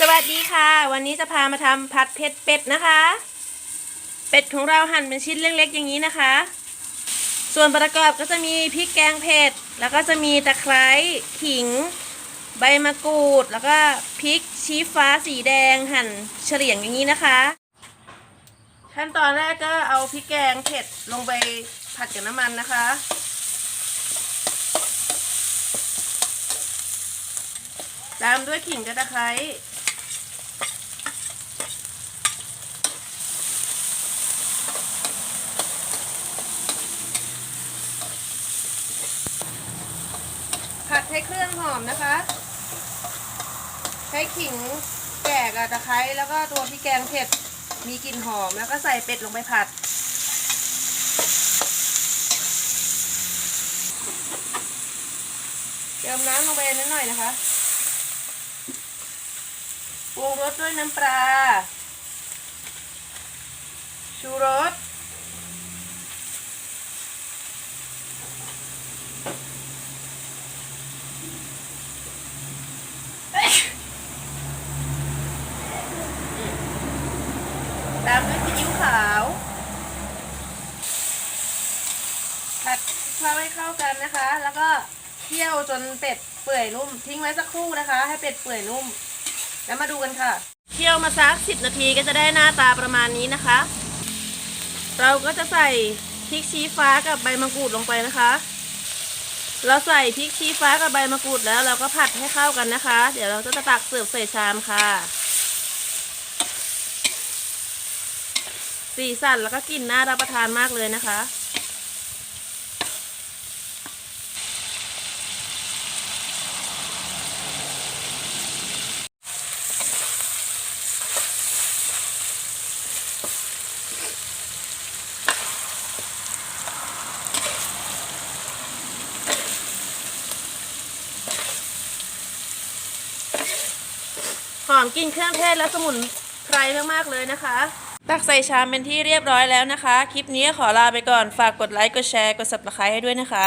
สวัสดีค่ะ วันนี้จะพามาทำผัดเผ็ดเป็ดนะคะ เป็ดของเราหั่นเป็นชิ้นเล็กๆ อย่างนี้นะคะ ส่วนประกอบก็จะมีพริกแกงเผ็ด แล้วก็จะมีตะไคร้ขิง ใบมะกรูด แล้วก็พริกชี้ฟ้าสีแดงหั่นเฉลี่ยงอย่างนี้นะคะ ขั้นตอนแรกก็เอาพริกแกงเผ็ดลงไปผัดกับน้ำมันนะคะตามด้วยขิงกับตะไคร้ ให้เครื่องหอมนะคะ ใช้ขิงแก่กับตะไคร้แล้วก็ตัวพริกแกงเผ็ดมีกลิ่นหอมแล้วก็ใส่เป็ดลงไปผัด เติมน้ำลงไปนิดหน่อยนะคะปรุงรสด้วยน้ำปลาชูรส ตามด้วยซีอิ๊วขาว ผัด เข้าให้เข้ากันนะคะ แล้วก็เคี่ยวจนเป็ดเปื่อยนุ่ม ทิ้งไว้สักครู่นะคะ ให้เป็ดเปื่อยนุ่ม แล้วมาดูกันค่ะ เคี่ยวมาสักสิบนาทีก็จะได้หน้าตาประมาณนี้นะคะ เราก็จะใส่พริกชี้ฟ้ากับใบมะกรูดลงไปนะคะ เราใส่พริกชี้ฟ้ากับใบมะกรูดแล้ว เราก็ผัดให้เข้ากันนะคะ เดี๋ยวเราจะตักเสิร์ฟใส่ชามค่ะสีสันแล้วก็กลิ่นน่ารับประทานมากเลยนะคะ อมกลิ่นเครื่องเทศและสมุนไพรมากๆเลยนะคะ ตักใส่ชามเป็นที่เรียบร้อยแล้วนะคะ คลิปนี้ขอลาไปก่อนฝากกดไลค์กดแชร์กด subscribe ให้ด้วยนะคะ